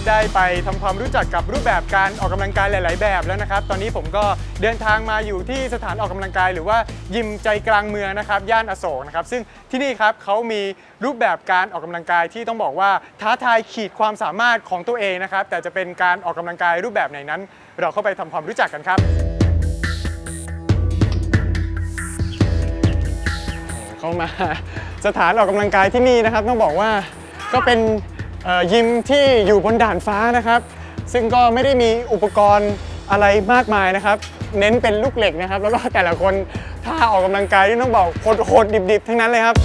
นะครับได้ไปทำความรู้จักกับรูปแบบการออกกำลังกายหลาย ๆ แบบแล้วนะครับ ตอนนี้ผมก็เดินทางมาอยู่ที่สถานออกกำลังกาย หรือว่ายิมใจกลางเมืองนะครับย่านอโศกนะครับซึ่งที่นี่ครับเขามีรูปแบบการออกกำลังกายที่ต้องบอกว่าท้าทายขีดความสามารถของตัวเองนะครับแต่จะเป็นการออกกำลังกายรูปแบบไหนนั้น เราเข้าไปทำความรู้จักกันครับเข้ามาสถานออกกำลังกายที่นี่นะครับ ต้องบอกว่าก็เป็น ยิมที่อยู่บนด่านฟ้านะครับ ซึ่งก็ไม่ได้มีอุปกรณ์อะไรมากมายนะครับ เน้นเป็นลูกเหล็กนะครับ แล้วก็แต่ละคนท่าออกกำลังกายที่ต้องบอกโหดๆดิบๆ ทั้งนั้นเลยครับ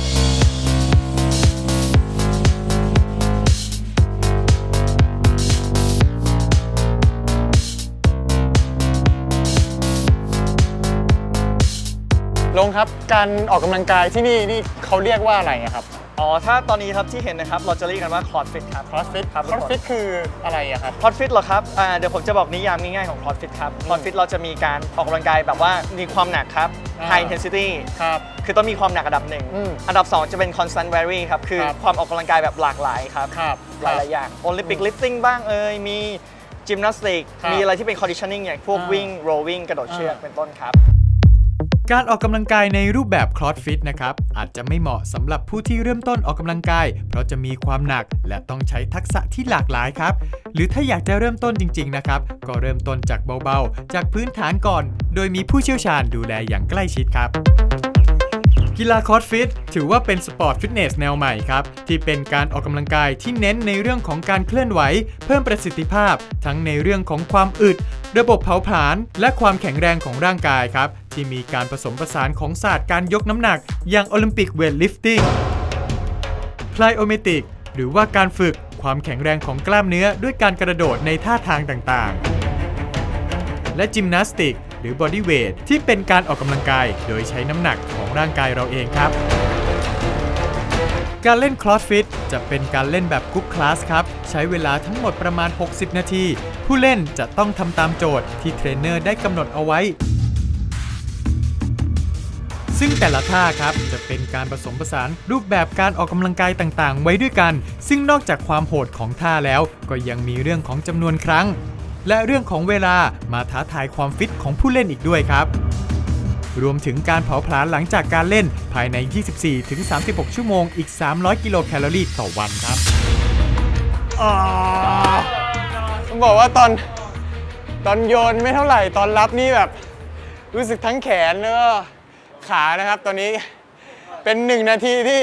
ลงครับ การออกกำลังกายที่นี่นี่เขาเรียกว่าอะไรครับ อ๋อ ถ้าตอนนี้ครับที่เห็นนะครับ เราจะเรียกกันว่าคลอ s ฟิตครับ CrossFit ครับ CrossFit คืออะไรอะครับ คลอ s ฟิตเหรอครับอ่าเดี๋ยวผมจะบอกนิยามง่ายๆของคลอ s ฟิตครับคลอ s ฟิตเราจะมีการออกกำลังกายแบบว่ามีความหนักครับ อ่า high intensity ครับ คือต้องมีความหนักอันดับหนึ่งอืมอันดับ 2 จะเป็น constant vary ครับ คือครับ ความออกกำลังกายแบบหลากหลายครับ ครับ หลายๆอย่างโอลิมปิกลิฟติ้งบ้างเอ่ยมีจิมนาสติก ครับมีอะไรที่เป็น conditioning อย่างพวกอ่าวิ่ง rowing กระโดดเชือกอ่า เป็นต้นครับ การออกกำลังกายในรูปแบบคลอสฟิตนะครับอาจจะไม่เหมาะสำหรับผู้ที่เริ่มต้นออกกำลังกาย เพราะจะมีความหนักและต้องใช้ทักษะที่หลากหลายครับ หรือถ้าอยากจะเริ่มต้นจริง ๆ นะครับ ก็เริ่มต้นจากเบาๆ จากพื้นฐานก่อน โดยมีผู้เชี่ยวชาญดูแลอย่างใกล้ชิดครับกีฬาคอร์สฟิตถือว่าเป็นสปอร์ตฟิตเนสแนวใหม่ครับ ที่เป็นการออกกำลังกายที่เน้นในเรื่องของการเคลื่อนไหว เพิ่มประสิทธิภาพ ทั้งในเรื่องของความอึด ระบบเผาผลาญและความแข็งแรงของร่างกายครับ ที่มีการผสมผสานของศาสตร์การยกน้ำหนัก อย่างโอลิมปิกเวทลิฟติ้งพลายโอเมติกหรือว่าการฝึกความแข็งแรงของกล้ามเนื้อด้วยการกระโดดในท่าทางต่างๆ และจิมนาสติก หรือบอดี้เวทที่เป็นการออกกำลังกายโดยใช้น้ำหนักของร่างกายเราเองครับ การเล่นคลอสฟิตจะเป็นการเล่นแบบกรุ๊ปคลาสครับ ใช้เวลาทั้งหมดประมาณ 60 นาที ผู้เล่นจะต้องทำตามโจทย์ที่เทรนเนอร์ได้กำหนดเอาไว้ ซึ่งแต่ละท่าครับ จะเป็นการผสมผสานรูปแบบการออกกำลังกายต่างๆ ไว้ด้วยกัน ซึ่งนอกจากความโหดของท่าแล้ว ก็ยังมีเรื่องของจำนวนครั้ง และเรื่องของเวลามาท้าทายความฟิตของผู้เล่นอีกด้วยครับ รวมถึงการเผาผลาญหลังจากการเล่นภายใน 24-36 ชั่วโมงอีก 300 กิโลแคลอรี่ต่อวันครับต้องบอกว่าตอนตอนโยนไม่เท่าไหร่ตอนรับนี่แบบ รู้สึกทั้งแขนแล้วก็ขานะครับ ตอนนี้เป็นหนึ่งนาทีที่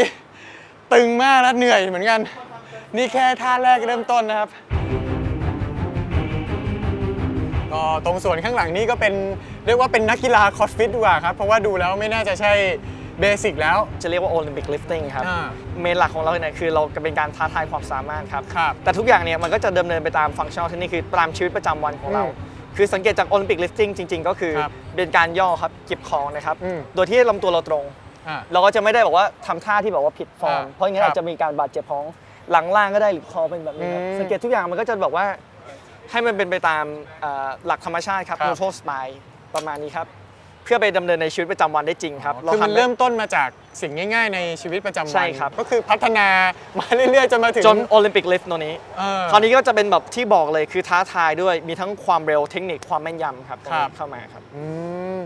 ตึงมากและเหนื่อยเหมือนกัน นี่แค่ท่าแรกเริ่มต้นนะครับ ก็ตรงส่วนข้างหลังนี้ก็เป็นเรียกว่าเป็นนักกีฬาคอร์สฟิตดีกว่าครับ เพราะว่าดูแล้วไม่น่าจะใช่เบสิกแล้ว จะเรียกว่าโอลิมปิกลิฟติ้งครับอ่าเมนหลักของเราเนี่ยคือเราเป็นการท้าทายความสามารถครับครับแต่ทุกอย่างเนี่ยมันก็จะดำเนินไปตามฟังก์ชันที่นี่คือตามชีวิตประจำวันของเราอืมคือสังเกตจากโอลิมปิกลิฟติ้งจริง ๆ ก็คือครับเป็นการย่อครับเก็บของนะครับอืมโดยที่ลำตัวเราตรงอ่าเราก็จะไม่ได้บอกว่าทำท่าที่แบบว่าผิดฟอร์มอ่าเพราะอย่างนั้นครับอาจจะมีการบาดเจ็บของหลังล่างก็ได้หรือคอเป็นแบบนี้ครับอืมสังเกตทุกอย่างมันก็จะบอกว่า ให้มันเป็นไปตามเอ่อหลักธรรมชาติครับ ครับ neutral spine ประมาณนี้ครับ เพื่อไปดำเนินในชีวิตประจำวันได้จริงครับคือมันทำได้ เริ่มต้นมาจากสิ่งง่าย ๆ ในชีวิตประจำวันใช่ครับ ก็คือพัฒนามาเรื่อยๆจนมาถึงจนโอลิมปิกลิฟต์ตัวนี้ เออ คราวนี้ก็จะเป็นแบบที่บอกเลยคือท้าทายด้วยมีทั้งความเร็วเทคนิคความแม่นยำครับตรงครันี้บเข้ามาครับ อืม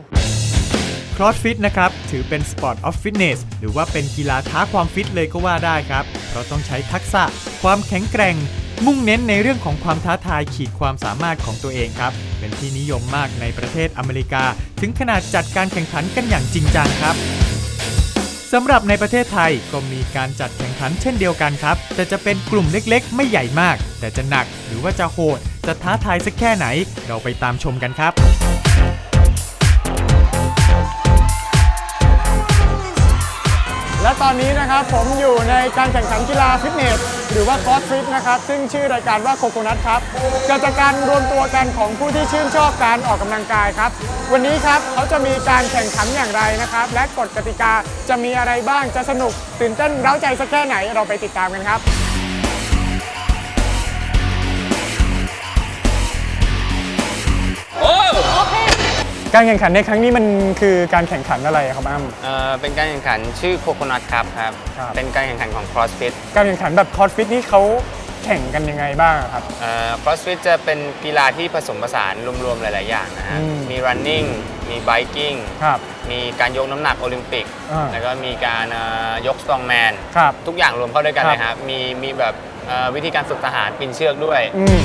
ค r o s s f i t นะครับ ถือเป็น Sport of Fitness หรือว่าเป็นกีฬาท้าความฟิตเลยก็ว่าได้ครับ เพราะต้องใช้ทักษะ ความแข็งแกร่ง มุ่งเน้นในเรื่องของความท้าทายขีดความสามารถของตัวเองครับ เป็นที่นิยมมากในประเทศอเมริกา ถึงขนาดจัดการแข่งขันกันอย่างจริงจังครับสำหรับในประเทศไทยก็มีการจัดแข่งขันเช่นเดียวกันครับ แต่จะเป็นกลุ่มเล็กๆ ไม่ใหญ่มาก แต่จะหนักหรือว่าจะโหด จะท้าทายสักแค่ไหน เราไปตามชมกันครับและตอนนี้นะครับผมอยู่ในการแข่งขันกีฬาฟิตเนส หรือว่าคอสฟิตนะครับ ซึ่งชื่อรายการว่าโคโคนัทครับเกิดจากการรวมตัวกันของผู้ที่ชื่นชอบการออกกำลังกายครับ วันนี้ครับเขาจะมีการแข่งขันอย่างไรนะครับ และกฎกติกาจะมีอะไรบ้างจะสนุกตื่นเต้นเร้าใจสักแค่ไหนเราไปติดตามกันครับ การแข่งขันในครั้งนี้มันคือการแข่งขันอะไรครับอ้ำเอ่อเป็นการแข่งขันชื่อโคโคนัทครับครับ ครับ เป็นการแข่งขันของ CrossFit การแข่งขันแบบคอร์สฟิตนี่เขาแข่งกันยังไงบ้างอะครับครอสฟิตจะเป็นกีฬาที่ผสมผสานรวมๆหลาย ๆ อย่างนะฮะ อืม มี running มี biking ครับ มีการยกน้ำหนักโอลิมปิก อ่า แล้วก็มีการเอ่อยก strongman ครับ ทุกอย่างรวมเข้าด้วยกันครับ เลยครับ มีมีแบบเอ่อวิธีการฝึกทหารปีนเชือกด้วย อืม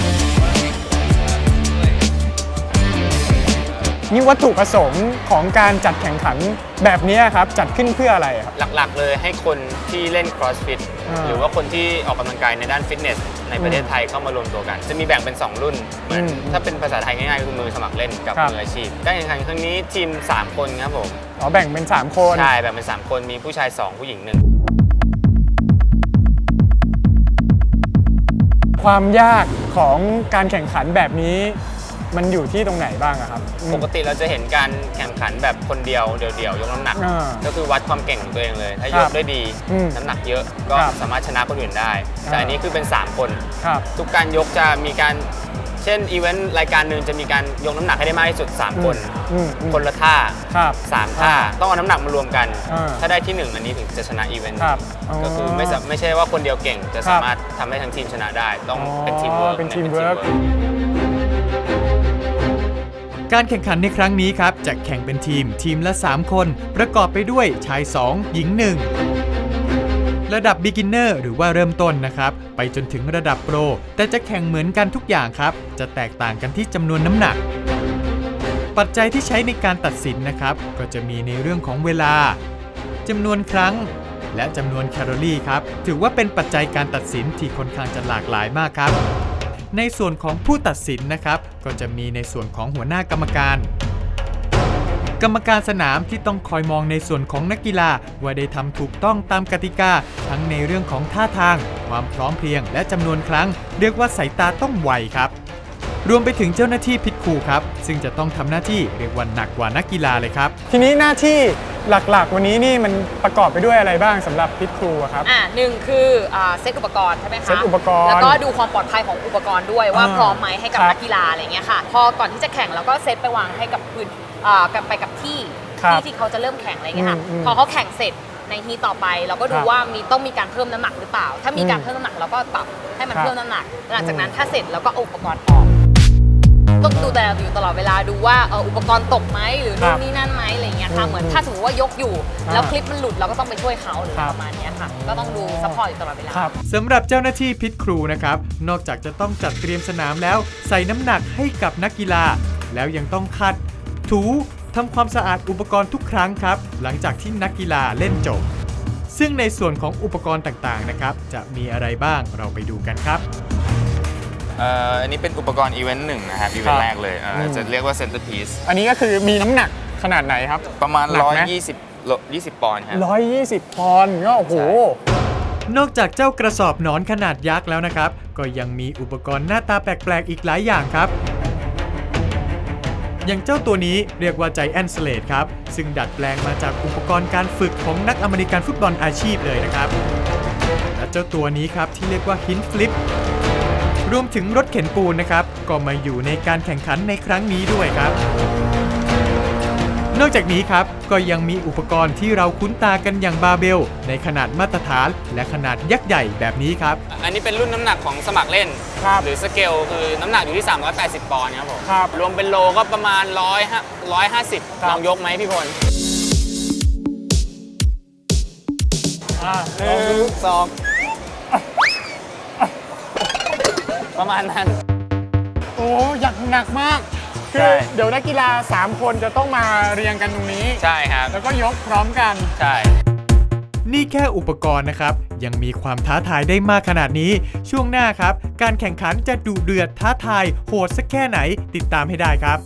นี่วัตถุประสงค์ของการจัดแข่งขันแบบนี้ครับ จัดขึ้นเพื่ออะไรครับ หลักๆ เลยให้คนที่เล่น crossfit อ่าหรือว่าคนที่ออกกำลังกายในด้านฟิตเนสในประเทศไทยเข้ามารวมตัวกัน จะมีแบ่งเป็น 2 รุ่นเหมือนอืมถ้าเป็นภาษาไทยง่ายๆก็คือมือสมัครเล่นกับครับ มืออาชีพการแข่งขันครั้งนี้ทีม 3 คนครับผมอ๋อแบ่งเป็น 3 คน ใช่แบ่งเป็น 3 คนมีผู้ชาย 2 ผู้หญิง1ความยากของการแข่งขันแบบนี้ มันอยู่ที่ตรงไหนบ้างอะครับอืมปกติเราจะเห็นการแข่งขันแบบคนเดียวเดี่ยวๆยกน้ำหนัก อ่าก็คือวัดความเก่งของตัวเองเลย ถ้าครัยบกได้ดีอืมน้ำหนักเยอะก็ครับสามารถชนะคนอื่นได้ แต่อ่า อันนี้คือเป็น 3 คน ครับ ทุกการยกจะมีการเช่นอีเวนต์รายการหนึ่งจะมีการยกน้ำหนักให้ได้มากที่สุด 3 คน อืมอืม คนละท่า ครับ 3 ท่า ต้องเอาน้ำหนักมารวมกัน อ่าถ้าได้ที่ 1 อันนี้ถึงจะชนะอีเวนต์ครับอ๋อก็คือไม่สาไม่ใช่ว่าคนเดียวเก่งจะครับสามารถทำให้ทั้งทีมชนะได้ ต้องอ๋อเป็นทีมเวิร์กเป็นทีมเวิร์ การแข่งขันในครั้งนี้ครับ จะแข่งเป็นทีมทีมละ 3 คน ประกอบไปด้วยชาย 2 หญิง 1 ระดับ beginner หรือว่าเริ่มต้นนะครับ ไปจนถึงระดับโปร แต่จะแข่งเหมือนกันทุกอย่างครับ จะแตกต่างกันที่จำนวนน้ำหนัก ปัจจัยที่ใช้ในการตัดสินนะครับ ก็จะมีในเรื่องของเวลาจำนวนครั้งและจำนวนแคลอรี่ครับ ถือว่าเป็นปัจจัยการตัดสินที่ค่อนข้างจะหลากหลายมากครับ ในส่วนของผู้ตัดสินนะครับ ก็จะมีในส่วนของหัวหน้ากรรมการ กรรมการสนามที่ต้องคอยมองในส่วนของนักกีฬาว่าได้ทำถูกต้องตามกติกา ทั้งในเรื่องของท่าทาง ความพร้อมเพรียง และจำนวนครั้ง เรียกว่าสายตาต้องไวครับ รวมไปถึงเจ้าหน้าที่พิษคูครับ ซึ่งจะต้องทำหน้าที่เรียกว่าหนักกว่านักกีฬาเลยครับ ทีนี้หน้าที่ หลักๆ วันนี้นี่มันประกอบไปด้วยอะไรบ้างสำหรับพิทครูอะครับ อ่าหนึ่งคืออ่าเซตอุปกรณ์ใช่ไหมคะเซ็ตอุปกรณ์แล้วก็ดูความปลอดภัยของอุปกรณ์ด้วยว่าอ่าพร้อมไหมให้กับครับนักกีฬาอะไรเงี้ยค่ะ พอก่อนที่จะแข่งเราก็เซตไปวางให้กับพื้นอ่ากับไปกับที่ครับที่ที่เขาจะเริ่มแข่งอะไรเงี้ยค่ะอืมอืมพอเขาแข่งเสร็จในฮีทต่อไป เราก็ดูครับว่ามีต้องมีการเพิ่มน้ำหนักหรือเปล่า ถ้ามีการอืมเพิ่มน้ำหนักเราก็ปรับให้มันครับ เพิ่มน้ำหนัก หลังจากนั้นอืมถ้าเสร็จเราก็เอาอุปกรณ์ออก ต้องดูแต่อยู่ตลอดเวลาดูว่าเอออุปกรณ์ตกไหมหรือนู่นนี่นั่นไหมอะไร เงี้ยค่ะอืมเหมือนถ้าสมมติว่ายกอยู่ แล้วอ่าคลิปมันหลุดเราก็ต้องไปช่วยเขาหรือครับประมาณเนี้ยค่ะ ก็ต้องดูซัพพอร์ตอยู่ตลอดเวลาครับสำหรับเจ้าหน้าที่พิษครูนะครับ นอกจากจะต้องจัดเตรียมสนามแล้ว ใส่น้ำหนักให้กับนักกีฬา แล้วยังต้องคัด ถูทำความสะอาดอุปกรณ์ทุกครั้งครับ หลังจากที่นักกีฬาเล่นจบ ซึ่งในส่วนของอุปกรณ์ต่างๆนะครับ จะมีอะไรบ้างเราไปดูกันครับเอ่ออันนี้เป็นอุปกรณ์อีเวนต์หนึ่งนะครับอีเวนครัต์บแรกเลยเอ่ออมจะเรียกว่าเซนเตอร์พีซอันนี้ก็คือมีน้ำหนัก ขนาดไหนครับ ประมาณ หนักไหม 120โล20 ปอนด์ครับ 120 ปอนด์ก็โอ้โหใช่นอกจากเจ้ากระสอบหนอนขนาดยักษ์แล้วนะครับ ก็ยังมีอุปกรณ์หน้าตาแปลก ๆ อีกหลายอย่างครับ อย่างเจ้าตัวนี้เรียกว่าใจแอนสเลดครับ ซึ่งดัดแปลงมาจากอุปกรณ์การฝึกของนักอเมริกันฟุตบอลอาชีพเลยนะครับ และเจ้าตัวนี้ครับที่เรียกว่าฮินฟลิป รวมถึงรถเข็นปูนนะครับ ก็มาอยู่ในการแข่งขันในครั้งนี้ด้วยครับ นอกจากนี้ครับก็ยังมีอุปกรณ์ที่เราคุ้นตากันอย่างบาร์เบล ในขนาดมาตรฐานและขนาดยักษ์ใหญ่แบบนี้ครับ อันนี้เป็นรุ่นน้ำหนักของสมัครเล่น ครับหรือสเกลคือน้ำหนักอยู่ที่ 380 ปอนด์ครับผมครับรวมเป็นโลก็ประมาณ100 150 ครับ ลองยกไหมพี่พล อ่าหลองนึ่ดูงสองประมาณนั้น โอ้อยากหนักมากคืใช่ อเดี๋ยวนักกีฬา 3 คนจะต้องมาเรียงกันตรงนี้ ใช่ครับ แล้วก็ยกพร้อมกัน ใช่ นี่แค่อุปกรณ์นะครับ ยังมีความท้าทายได้มากขนาดนี้ ช่วงหน้าครับ การแข่งขันจะดุเดือดท้าทายโหดสักแค่ไหนติดตามให้ได้ครับ